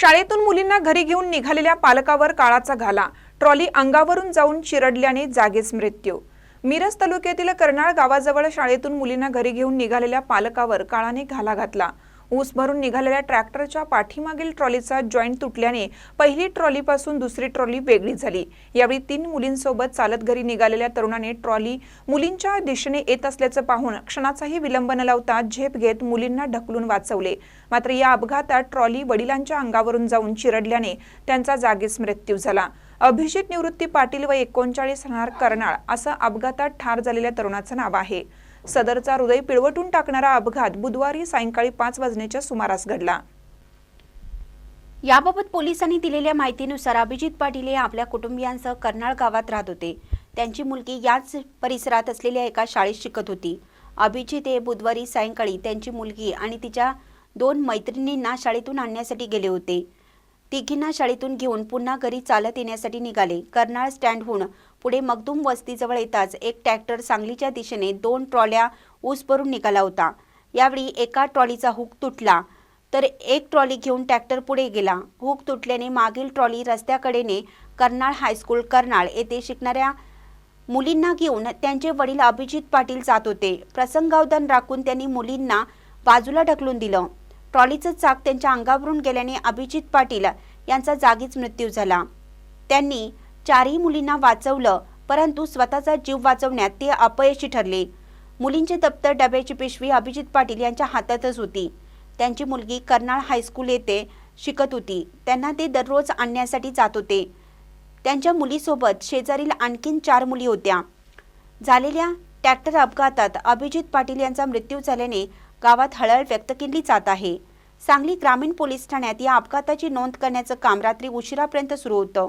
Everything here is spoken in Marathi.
शाळेतून मुलींना घरी घेऊन निघालेल्या पालकावर काळाचा घाला. ट्रॉली अंगावरून जाऊन चिरडल्याने जागीच मृत्यू. मिरज तालुक्यातील कर्नाळ गावाजवळ शाळेतून मुलींना घरी घेऊन निघालेल्या पालकावर काळाने घाला घातला. ऊस भरून निघालेल्या ट्रॅक्टरच्या पाठीमागील ट्रॉलीचा जॉईंट तुटल्याने पहिली ट्रॉलीपासून दुसरी ट्रॉली वेगळी झाली. यावेळी तीन मुलींसोबत चालत घरी निघालेल्या तरुणाने ट्रॉली मुलींच्या दिशेने येत असल्याचं पाहून क्षणाचाही विलंब न लावता झेप घेत मुलींना ढकलून वाचवले. मात्र या अपघातात ट्रॉली वडिलांच्या अंगावरून जाऊन चिरडल्याने त्यांचा जागीच मृत्यू झाला. अभिजित निवृत्ती पाटील व एकोणचाळीस राहणार कर्नाळ असं अपघातात ठार झालेल्या तरुणाचं नाव आहे. सदरचा हृदय पिळवटून टाकणारा अपघात बुधवारी सायंकाळी पाच वाजण्याच्या सुमारास घडला. याबाबत पोलिसांनी दिलेल्या माहितीनुसार अभिजित पाटील हे आपल्या कुटुंबियांसह कर्नाळ गावात राहत होते. त्यांची मुलगी याच परिसरात असलेल्या एका शाळेत शिकत होती. अभिजित हे बुधवारी सायंकाळी त्यांची मुलगी आणि तिच्या दोन मैत्रिणींना शाळेतून आणण्यासाठी गेले होते. तिघींना शाळेतून घेऊन पुन्हा घरी चालत येण्यासाठी निघाले. कर्नाळ स्टँडहून पुढे मगदूम वस्तीजवळ येताच एक ट्रॅक्टर सांगलीच्या दिशेने दोन ट्रॉल्या ऊस भरून निघाला होता. यावेळी एका ट्रॉलीचा हुक तुटला. तर एक ट्रॉली घेऊन ट्रॅक्टर पुढे गेला. हुक तुटल्याने मागील ट्रॉली रस्त्याकडेने कर्नाळ हायस्कूल कर्नाळ येथे शिकणाऱ्या मुलींना घेऊन त्यांचे वडील अभिजित पाटील जात होते. प्रसंगावधान राखून त्यांनी मुलींना बाजूला ढकलून दिलं. ट्रॉलीचं चाक त्यांच्या अंगावरून गेल्याने अभिजित पाटील यांचा जागीच मृत्यू झाला. त्यांनी चारही मुलींना वाचवलं परंतु स्वतःचा जीव वाचवण्यात ते अपयशी ठरले. मुलींचे दप्तर डब्याची पिशवी अभिजित पाटील यांच्या हातातच होती. त्यांची मुलगी कर्नाळ हायस्कूल येथे शिकत होती. त्यांना ते दररोज आणण्यासाठी जात होते. त्यांच्या मुलीसोबत शेजारील आणखीन चार मुली होत्या. झालेल्या ट्रॅक्टर अपघातात अभिजित पाटील यांचा मृत्यू झाल्याने गावात हळहळ व्यक्त केली जात आहे. सांगली ग्रामीण पोलीस ठाण्यात या अपघाताची नोंद करण्याचं काम रात्री उशिरापर्यंत सुरू होतं.